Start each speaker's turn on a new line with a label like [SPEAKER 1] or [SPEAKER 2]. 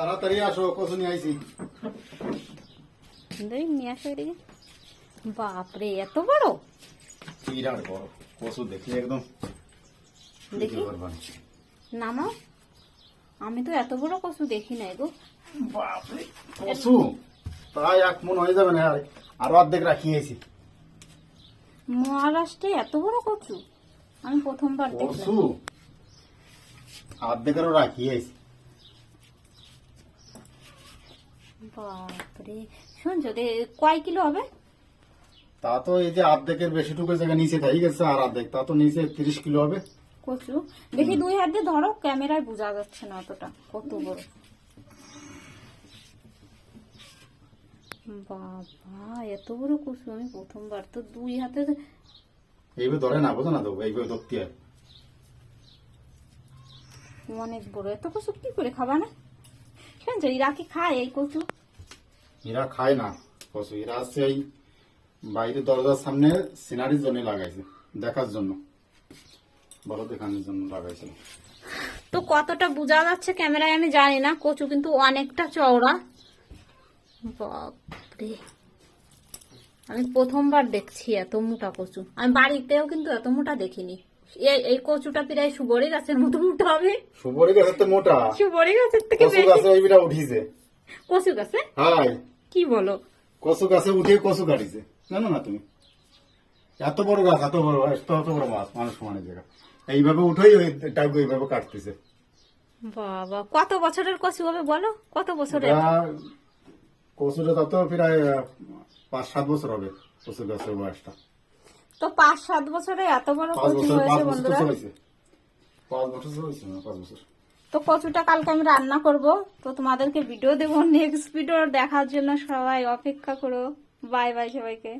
[SPEAKER 1] তাড়াতাড়ি আসো কচু নিয়ে আইছি?
[SPEAKER 2] দেখ নিয়ে আসো এদিকে। বাপরে এত বড়?
[SPEAKER 1] বিরাট বড়। কচু দেখি একদম
[SPEAKER 2] দেখি? নামাও। আমি তো এত বড় কচু দেখি নাই গো।
[SPEAKER 1] বাপরে কচু? প্রায় এক মন হয়ে যাবে না আর আরও অর্ধেক রাখিয়েছি
[SPEAKER 2] মহারাষ্ট্রে এত বড় কচু? আমি প্রথমবার
[SPEAKER 1] কচু?
[SPEAKER 2] দেখলাম
[SPEAKER 1] অর্ধেক আরও রাখিয়েছি
[SPEAKER 2] বাপরে। শুনছো কয় কিলো হবে?
[SPEAKER 1] তা তো এই যে অর্ধেকের বেশিটুকু জায়গা নিচে থাকি গেছে আর অর্ধেক তা তো নিচে তিরিশ কিলো হবে।
[SPEAKER 2] কচু দেখি দুই হাত দিয়ে ধরো ক্যামেরায় বোঝা যাচ্ছে না অতটা কত বড়। বাবা এত বড় কচু আমি প্রথমবার তো দুই হাতে
[SPEAKER 1] এইভাবে ধরে না বোঝো না তো এইভাবে ধরতে হয়।
[SPEAKER 2] অনেক বড় এত কচু কি করে খাবা না? শুনছো এরা কি খায় এই কচু?
[SPEAKER 1] এরা খায় না কচু। এরা এই বাইরে দরজার সামনে সিনারির জন্য লাগাইছে দেখার জন্য। দেখানোর জন্য লাগাইছে।
[SPEAKER 2] তো কতটা বোঝা যাচ্ছে ক্যামেরায় আমি জানি না কচু কিন্তু অনেকটা চওড়া। বাপরে। আমি প্রথমবার দেখছি এত মোটা কচু। আমি বাড়িতেও কিন্তু এত মোটা দেখিনি। এই কচুটা প্রায় সুবরি গাছের মতো মোটা হবে।
[SPEAKER 1] সুপরি গাছের তো মোটা।
[SPEAKER 2] সুবরি গাছের থেকে
[SPEAKER 1] কচু গাছে ওইটা উঠিছে।
[SPEAKER 2] কচু গাছে?
[SPEAKER 1] হাই।
[SPEAKER 2] কি বলো?
[SPEAKER 1] কচু গাছে উঠে কচু কাটিছে। জানো না তুমি? এত বড় গাছ এত বড় এত এত বড় মাছ মানুষ সমানের জায়গা এইভাবে উঠেই ওই টাইপ এইভাবে কাটতেছে।
[SPEAKER 2] বাবা কত বছরের কচু হবে বলো? কত বছরের?
[SPEAKER 1] কচুটা তত প্রায় পাঁচ সাত বছর হবে কচু গাছের বয়সটা।
[SPEAKER 2] তো পাঁচ সাত বছরে এত বড়
[SPEAKER 1] ক্ষতি
[SPEAKER 2] কচু হয়েছে বন্ধুরা?
[SPEAKER 1] পাঁচ বছর তো হয়েছে না পাঁচ বছর।
[SPEAKER 2] তো কচুটা কালকে আমি রান্না করব তো তোমাদেরকে ভিডিও দেবো নেক্সট ভিডিও দেখার জন্য সবাই অপেক্ষা করো। বাই বাই সবাইকে।